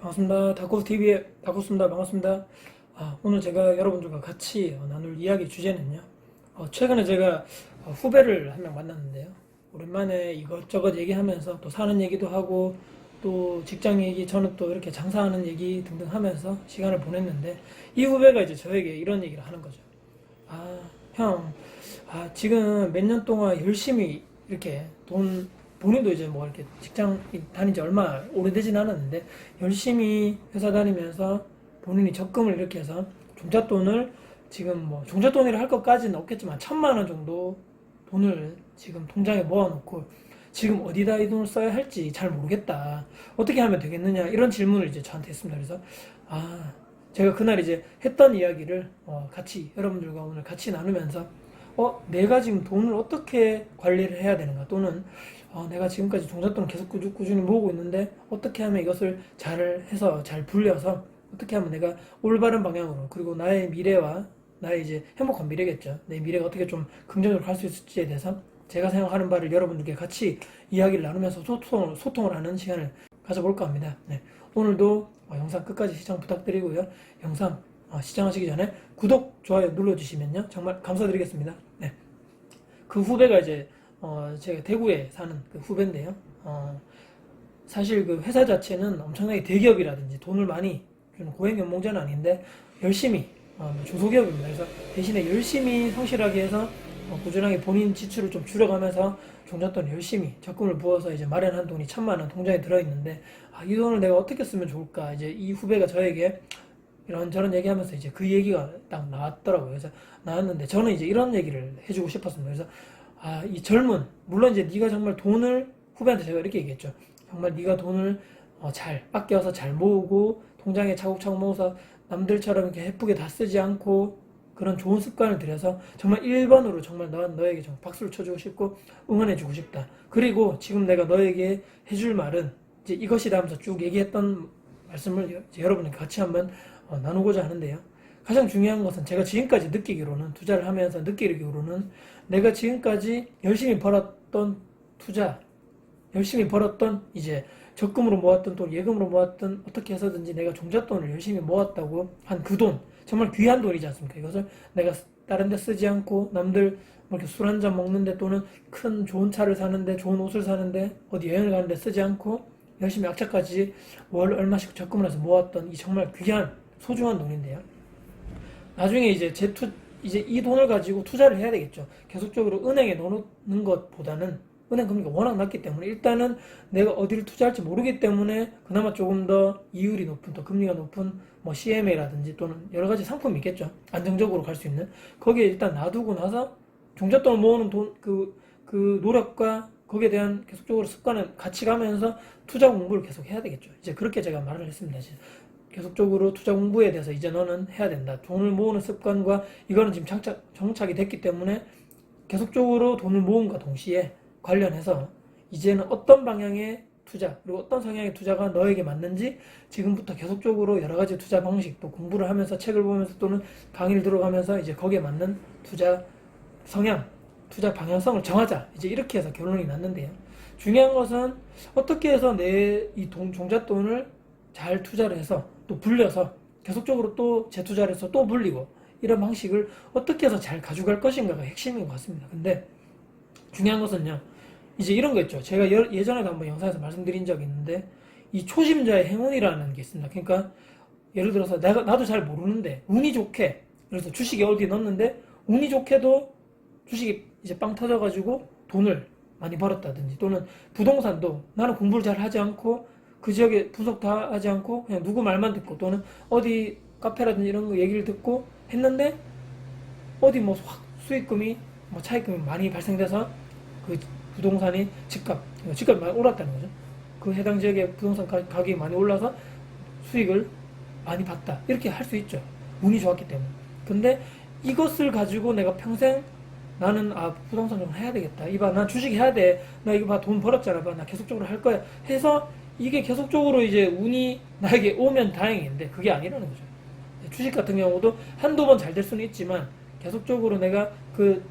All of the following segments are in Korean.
반갑습니다. 다코스TV의 다코스입니다. 반갑습니다. 아, 오늘 제가 여러분들과 같이 어, 나눌 이야기 주제는요. 어, 최근에 제가 어, 후배를 한 명 만났는데요. 오랜만에 이것저것 얘기하면서 또 사는 얘기도 하고 또 직장 얘기, 저는 또 이렇게 장사하는 얘기 등등 하면서 시간을 보냈는데 이 후배가 이제 저에게 이런 얘기를 하는 거죠. 아, 형, 아, 지금 몇 년 동안 열심히 이렇게 돈, 본인도 이제 뭐 이렇게 직장 다닌 지 얼마 오래되진 않았는데, 열심히 회사 다니면서 본인이 적금을 이렇게 해서 종잣돈을 지금 뭐, 종잣돈이라 할 것까지는 없겠지만, 천만 원 정도 돈을 지금 통장에 모아놓고, 지금 어디다 이 돈을 써야 할지 잘 모르겠다. 어떻게 하면 되겠느냐. 이런 질문을 이제 저한테 했습니다. 그래서, 아, 제가 그날 이제 했던 이야기를 어, 같이 여러분들과 오늘 같이 나누면서 어, 내가 지금 돈을 어떻게 관리를 해야 되는가 또는 어, 내가 지금까지 종잣돈을 계속 꾸준, 꾸준히 모으고 있는데 어떻게 하면 이것을 잘 해서 잘 불려서 어떻게 하면 내가 올바른 방향으로 그리고 나의 미래와 나의 이제 행복한 미래겠죠. 내 미래가 어떻게 좀 긍정적으로 갈 수 있을지에 대해서 제가 생각하는 바를 여러분들께 같이 이야기를 나누면서 소통을, 소통을 하는 시간을 가져볼까 합니다. 네. 오늘도 어, 영상 끝까지 시청 부탁드리고요. 영상 어, 시청하시기 전에 구독, 좋아요 눌러주시면요. 정말 감사드리겠습니다. 네. 그 후배가 이제 어, 제가 대구에 사는 그 후배인데요. 어, 사실 그 회사 자체는 엄청나게 대기업이라든지 돈을 많이 주는 고액 연봉제는 아닌데 열심히 어, 뭐 중소기업입니다. 그래서 대신에 열심히 성실하게 해서 어, 꾸준하게 본인 지출을 좀 줄여가면서 종잣돈 열심히 적금을 부어서 이제 마련한 돈이 천만 원 통장에 들어있는데 아, 이 돈을 내가 어떻게 쓰면 좋을까 이제 이 후배가 저에게 이런 저런 얘기하면서 이제 그 얘기가 딱 나왔더라고요. 그래서 나왔는데 저는 이제 이런 얘기를 해주고 싶었습니다. 그래서 아, 이 젊은 물론 이제 네가 정말 돈을 후배한테 제가 이렇게 얘기했죠. 정말 네가 돈을 어, 잘 아껴서 잘 모으고 통장에 차곡차곡 모아서 남들처럼 이렇게 예쁘게 다 쓰지 않고 그런 좋은 습관을 들여서 정말 1번으로 정말 너, 너에게 좀 박수를 쳐주고 싶고 응원해주고 싶다. 그리고 지금 내가 너에게 해줄 말은 이제 이것이다 하면서 쭉 얘기했던 말씀을 여러분과 같이 한번 어, 나누고자 하는데요. 가장 중요한 것은 제가 지금까지 느끼기로는 투자를 하면서 느끼기로는 내가 지금까지 열심히 벌었던 투자, 열심히 벌었던 이제 적금으로 모았던 돈, 예금으로 모았던 어떻게 해서든지 내가 종잣돈을 열심히 모았다고 한 그 돈, 정말 귀한 돈이지 않습니까? 이것을 내가 다른 데 쓰지 않고 남들 뭐 이렇게 술 한 잔 먹는데 또는 큰 좋은 차를 사는데 좋은 옷을 사는데 어디 여행을 가는데 쓰지 않고 열심히 악착까지 월 얼마씩 적금을 해서 모았던 이 정말 귀한 소중한 돈인데요. 나중에 이제 제 투, 이제 이 돈을 가지고 투자를 해야 되겠죠. 계속적으로 은행에 넣는 것보다는 은행 금리가 워낙 낮기 때문에 일단은 내가 어디를 투자할지 모르기 때문에 그나마 조금 더 이율이 높은 또 금리가 높은 뭐 CMA라든지 또는 여러 가지 상품이 있겠죠. 안정적으로 갈 수 있는 거기에 일단 놔두고 나서 종잣돈을 모으는 돈그그 노력과 거기에 대한 계속적으로 습관을 같이 가면서 투자 공부를 계속 해야 되겠죠. 이제 그렇게 제가 말을 했습니다. 계속적으로 투자 공부에 대해서 이제 너는 해야 된다. 돈을 모으는 습관과 이거는 지금 장착, 정착이 됐기 때문에 계속적으로 돈을 모음과 동시에 관련해서 이제는 어떤 방향의 투자 그리고 어떤 성향의 투자가 너에게 맞는지 지금부터 계속적으로 여러 가지 투자 방식 또 공부를 하면서 책을 보면서 또는 강의를 들어가면서 이제 거기에 맞는 투자 성향, 투자 방향성을 정하자. 이제 이렇게 해서 결론이 났는데요. 중요한 것은 어떻게 해서 내이돈 종잣돈을 잘 투자를 해서 또 불려서 계속적으로 또 재투자를 해서 또 불리고 이런 방식을 어떻게 해서 잘 가져갈 것인가가 핵심인 것 같습니다. 근데 중요한 것은요. 이제 이런 거 있죠. 제가 여- 예전에도 한번 영상에서 말씀드린 적이 있는데 이 초심자의 행운이라는 게 있습니다. 그러니까 예를 들어서 내가 나도 잘 모르는데 운이 좋게 그래서 주식에 어디 넣었는데 운이 좋게도 주식이 이제 빵 터져가지고 돈을 많이 벌었다든지 또는 부동산도 나는 공부를 잘 하지 않고 그 지역에 분석 다 하지 않고 그냥 누구 말만 듣고 또는 어디 카페라든지 이런 거 얘기를 듣고 했는데 어디 뭐 확 수익금이 뭐 차익금이 많이 발생돼서 그 부동산이 집값 집값이 많이 올랐다는 거죠. 그 해당 지역의 부동산 가, 가격이 많이 올라서 수익을 많이 봤다 이렇게 할 수 있죠. 운이 좋았기 때문에. 근데 이것을 가지고 내가 평생 나는 아 부동산 좀 해야 되겠다. 이봐 난 주식 해야 돼. 나 이거 봐 돈 벌었잖아. 봐나 계속적으로 할 거야. 해서 이게 계속적으로 이제 운이 나에게 오면 다행인데 그게 아니라는 거죠. 주식 같은 경우도 한두 번 잘 될 수는 있지만 계속적으로 내가 그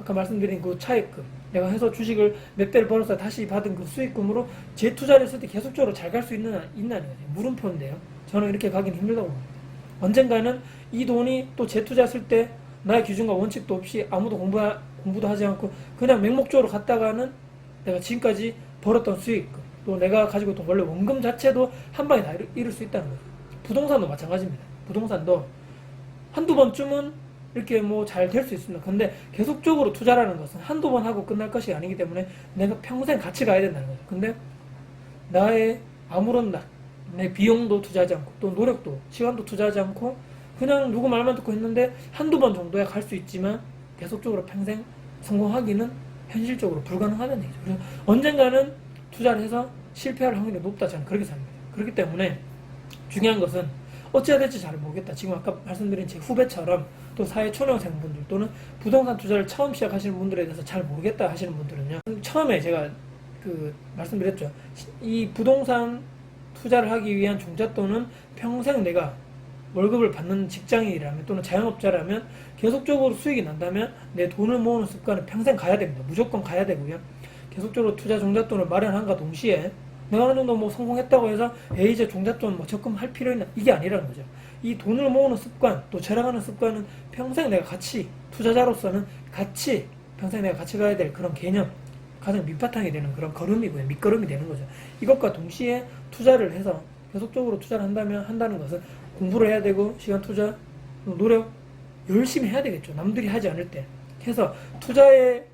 아까 말씀드린 그 차익금 내가 해서 주식을 몇 배를 벌어서 다시 받은 그 수익금으로 재투자를 했을 때 계속적으로 잘 갈 수 있는 있나는 거죠. 물음표인데요. 저는 이렇게 가긴 힘들다고 봅니다. 언젠가는 이 돈이 또 재투자했을 때 나의 기준과 원칙도 없이 아무도 공부 공부도 하지 않고 그냥 맹목적으로 갔다가는 내가 지금까지 벌었던 수익금 또 내가 가지고 있던 원래 원금 자체도 한 방에 다 잃을, 수 있다는 거죠. 부동산도 마찬가지입니다. 부동산도 한두 번쯤은 이렇게 뭐 잘 될 수 있습니다. 근데 계속적으로 투자라는 것은 한두 번 하고 끝날 것이 아니기 때문에 내가 평생 같이 가야 된다는 거죠. 근데 나의 아무런 나, 내 비용도 투자하지 않고 또 노력도 시간도 투자하지 않고 그냥 누구 말만 듣고 했는데 한두 번 정도야 갈 수 있지만 계속적으로 평생 성공하기는 현실적으로 불가능하다는 얘기죠. 그래서 언젠가는 투자를 해서 실패할 확률이 높다 저는 그렇게 생각합니다. 그렇기 때문에 중요한 것은 어찌해야 될지 잘 모르겠다. 지금 아까 말씀드린 제 후배처럼 또 사회 초년생 분들 또는 부동산 투자를 처음 시작하시는 분들에 대해서 잘 모르겠다 하시는 분들은요. 처음에 제가 그 말씀드렸죠. 이 부동산 투자를 하기 위한 종잣돈은 평생 내가 월급을 받는 직장인이라면 또는 자영업자라면 계속적으로 수익이 난다면 내 돈을 모으는 습관은 평생 가야 됩니다. 무조건 가야 되고요. 계속적으로 투자 종잣돈을 마련한과 동시에 내가 어느 정도 뭐 성공했다고 해서 에이 이제 종잣돈 뭐 적금할 필요 있나 이게 아니라는 거죠. 이 돈을 모으는 습관 또 절약하는 습관은 평생 내가 같이 투자자로서는 같이 평생 내가 같이 가야 될 그런 개념 가장 밑바탕이 되는 그런 걸음이고요 밑거름이 되는 거죠. 이것과 동시에 투자를 해서 계속적으로 투자를 한다면 한다는 것은 공부를 해야 되고 시간 투자 노력 열심히 해야 되겠죠. 남들이 하지 않을 때 해서 투자에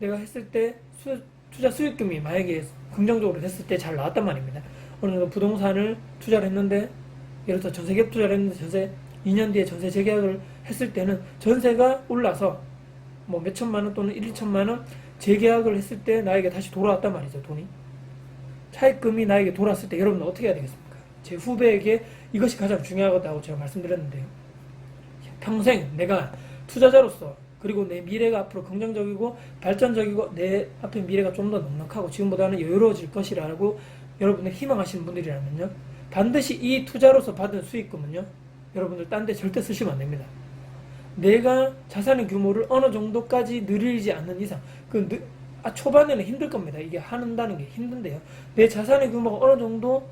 내가 했을 때 수, 투자 수익금이 만약에 긍정적으로 됐을 때 잘 나왔단 말입니다. 어느 정도 부동산을 투자를 했는데 예를 들어 전세 갭 투자를 했는데 전세 2년 뒤에 전세 재계약을 했을 때는 전세가 올라서 뭐 몇천만 원 또는 1, 2천만 원 재계약을 했을 때 나에게 다시 돌아왔단 말이죠 돈이 차입금이 나에게 돌아왔을 때 여러분 어떻게 해야 되겠습니까? 제 후배에게 이것이 가장 중요하다고 제가 말씀드렸는데요. 평생 내가 투자자로서 그리고 내 미래가 앞으로 긍정적이고 발전적이고 내 앞에 미래가 좀 더 넉넉하고 지금보다는 여유로워질 것이라고 여러분들 희망하시는 분들이라면요. 반드시 이 투자로서 받은 수익금은요. 여러분들 딴 데 절대 쓰시면 안 됩니다. 내가 자산의 규모를 어느 정도까지 늘리지 않는 이상 그 느- 아, 초반에는 힘들 겁니다. 이게 한다는 게 힘든데요. 내 자산의 규모가 어느 정도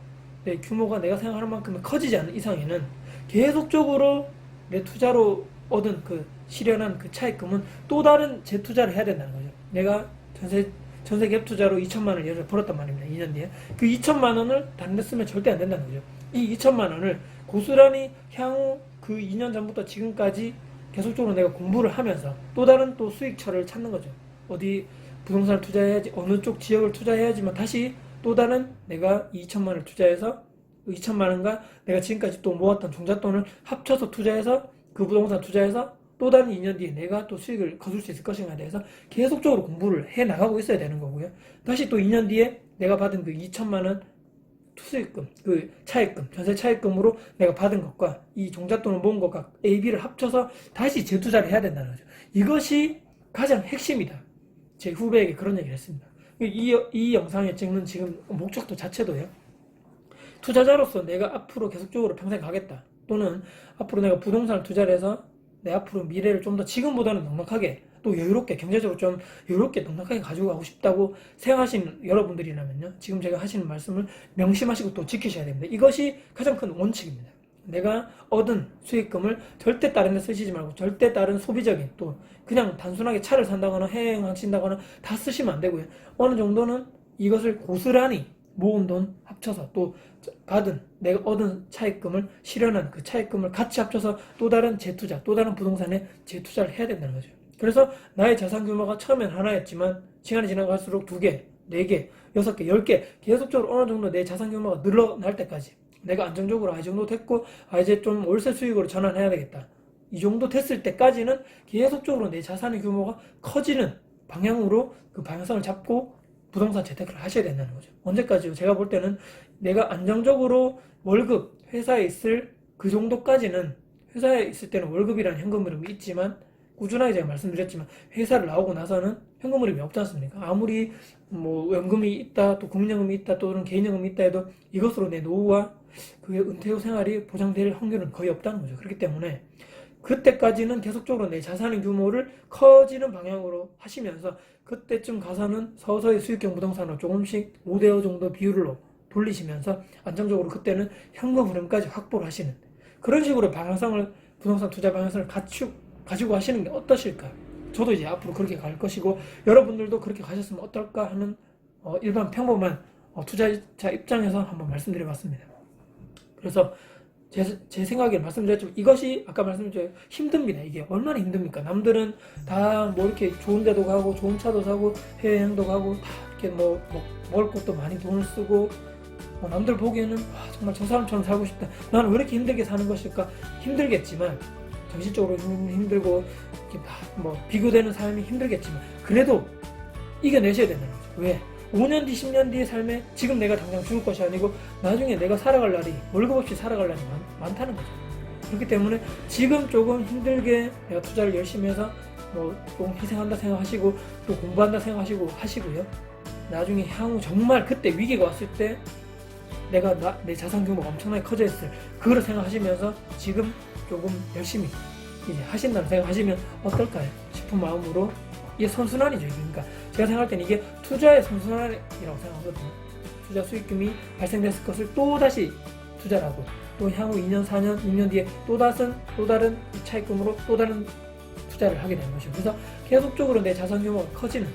내 규모가 내가 생각하는 만큼 커지지 않는 이상에는 계속적으로 내 투자로 얻은 그 실현한 그 차익금은 또 다른 재투자를 해야 된다는 거죠. 내가 전세 전세 갭 투자로 2천만 원을 예를 벌었단 말입니다. 2년 뒤에 그 2천만 원을 다른 데 쓰면 절대 안 된다는 거죠. 이 2천만 원을 고스란히 향후 그 2년 전부터 지금까지 계속적으로 내가 공부를 하면서 또 다른 또 수익처를 찾는 거죠. 어디 부동산을 투자해야지 어느 쪽 지역을 투자해야지만 다시 또 다른 내가 2천만 원을 투자해서 2천만 원과 내가 지금까지 또 모았던 종잣돈을 합쳐서 투자해서 그 부동산 투자해서 또 다른 2년 뒤에 내가 또 수익을 거둘 수 있을 것인가에 대해서 계속적으로 공부를 해 나가고 있어야 되는 거고요. 다시 또 2년 뒤에 내가 받은 그 2천만 원 수익금, 그 차익금, 전세 차익금으로 내가 받은 것과 이 종잣돈을 모은 것과 A, B를 합쳐서 다시 재투자를 해야 된다는 거죠. 이것이 가장 핵심이다. 제 후배에게 그런 얘기를 했습니다. 이, 이 영상에 찍는 지금 목적도 자체도요. 투자자로서 내가 앞으로 계속적으로 평생 가겠다. 또는 앞으로 내가 부동산을 투자를 해서 내 앞으로 미래를 좀 더 지금보다는 넉넉하게 또 여유롭게 경제적으로 좀 여유롭게 넉넉하게 가지고 가고 싶다고 생각하시는 여러분들이라면요. 지금 제가 하시는 말씀을 명심하시고 또 지키셔야 됩니다. 이것이 가장 큰 원칙입니다. 내가 얻은 수익금을 절대 다른 데 쓰시지 말고 절대 다른 소비적인 또 그냥 단순하게 차를 산다거나 해외여행 하신다거나 다 쓰시면 안 되고요. 어느 정도는 이것을 고스란히 모은 돈 합쳐서 또 받은 내가 얻은 차익금을 실현한 그 차익금을 같이 합쳐서 또 다른 재투자, 또 다른 부동산에 재투자를 해야 된다는 거죠. 그래서 나의 자산 규모가 처음엔 하나였지만 시간이 지나갈수록 두 개, 네 개, 여섯 개, 열 개 계속적으로 어느 정도 내 자산 규모가 늘어날 때까지 내가 안정적으로 아, 이 정도 됐고 아 이제 좀 월세 수익으로 전환해야 되겠다. 이 정도 됐을 때까지는 계속적으로 내 자산의 규모가 커지는 방향으로 그 방향성을 잡고 부동산 재테크를 하셔야 된다는 거죠. 언제까지요? 제가 볼 때는 내가 안정적으로 월급 회사에 있을 그 정도까지는 회사에 있을 때는 월급이라는 현금 흐름이 있지만 꾸준하게 제가 말씀드렸지만 회사를 나오고 나서는 현금 흐름이 없지 않습니까? 아무리 뭐 연금이 있다 또 국민연금이 있다 또는 개인연금이 있다 해도 이것으로 내 노후와 그 은퇴 후 생활이 보장될 확률은 거의 없다는 거죠. 그렇기 때문에 그때까지는 계속적으로 내 자산의 규모를 커지는 방향으로 하시면서 그때쯤 가서는 서서히 수익형 부동산으로 조금씩 5대5 정도 비율로 돌리시면서 안정적으로 그때는 현금 흐름까지 확보를 하시는 그런 식으로 방향성을 부동산 투자 방향성을 갖추, 가지고 하시는 게 어떠실까요? 저도 이제 앞으로 그렇게 갈 것이고 여러분들도 그렇게 가셨으면 어떨까 하는 어, 일반 평범한 어, 투자자 입장에서 한번 말씀드려봤습니다. 그래서 제, 제 생각에 말씀드렸지만 이것이 아까 말씀드렸죠 힘듭니다. 이게 얼마나 힘듭니까? 남들은 다 뭐 이렇게 좋은 데도 가고 좋은 차도 사고 해외여행도 가고 다 이렇게 뭐, 뭐 먹을 것도 많이 돈을 쓰고 뭐 남들 보기에는 와, 정말 저 사람처럼 살고 싶다. 나는 왜 이렇게 힘들게 사는 것일까? 힘들겠지만 정신적으로 힘- 힘들고 뭐 비교되는 삶이 힘들겠지만 그래도 이겨내셔야 된다는 거죠. 왜 5년 뒤, 10년 뒤의 삶에 지금 내가 당장 죽을 것이 아니고 나중에 내가 살아갈 날이 월급 없이 살아갈 날이 많, 많다는 거죠. 그렇기 때문에 지금 조금 힘들게 내가 투자를 열심히 해서 뭐 조금 희생한다 생각하시고 또 공부한다 생각하시고 하시고요. 나중에 향후 정말 그때 위기가 왔을 때 내가 나, 내 자산 규모가 엄청나게 커져 있을 그걸 생각하시면서 지금 조금 열심히 이제 하신다는 생각하시면 어떨까요? 싶은 마음으로 이게 선순환이죠. 그러니까 제가 생각할 때는 이게 투자의 선순환이라고 생각하거든요. 투자 수익금이 발생됐을 것을 또 다시 투자라고 또 향후 2년, 4년, 6년 뒤에 또 다른 또 다른 이 차익금으로 또 다른 투자를 하게 되는 것이고 그래서 계속적으로 내 자산 규모가 커지는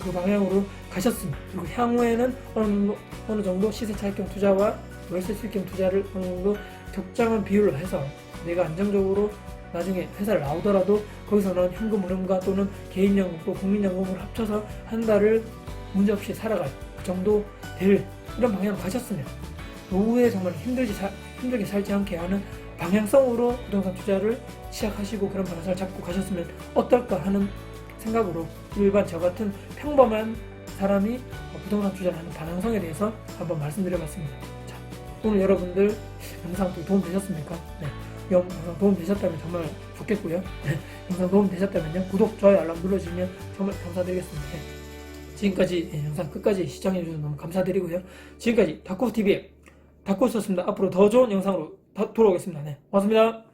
그 방향으로 가셨습니다. 그리고 향후에는 어느 정도, 어느 정도 시세 차익형 투자와 월세 수익형 투자를 어느 정도 적정한 비율로 해서 내가 안정적으로 나중에 회사를 나오더라도 거기서 나온 현금 흐름과 또는 개인연금 또 국민연금을 합쳐서 한 달을 문제없이 살아갈 그 정도 될 이런 방향으로 가셨으면 노후에 정말 힘들지 사- 힘들게 살지 않게 하는 방향성으로 부동산 투자를 시작하시고 그런 방향을 잡고 가셨으면 어떨까 하는 생각으로 일반 저 같은 평범한 사람이 어, 부동산 투자를 하는 방향성에 대해서 한번 말씀드려봤습니다. 자, 오늘 여러분들 영상 또 도움 되셨습니까? 네. 영상 도움 되셨다면 정말 좋겠고요. 네. 영상 도움 되셨다면요. 구독, 좋아요, 알람 눌러주시면 정말 감사드리겠습니다. 네. 지금까지 예, 영상 끝까지 시청해주셔서 너무 감사드리고요. 지금까지 다코TV의 다코였습니다. 앞으로 더 좋은 영상으로 다- 돌아오겠습니다. 네. 고맙습니다.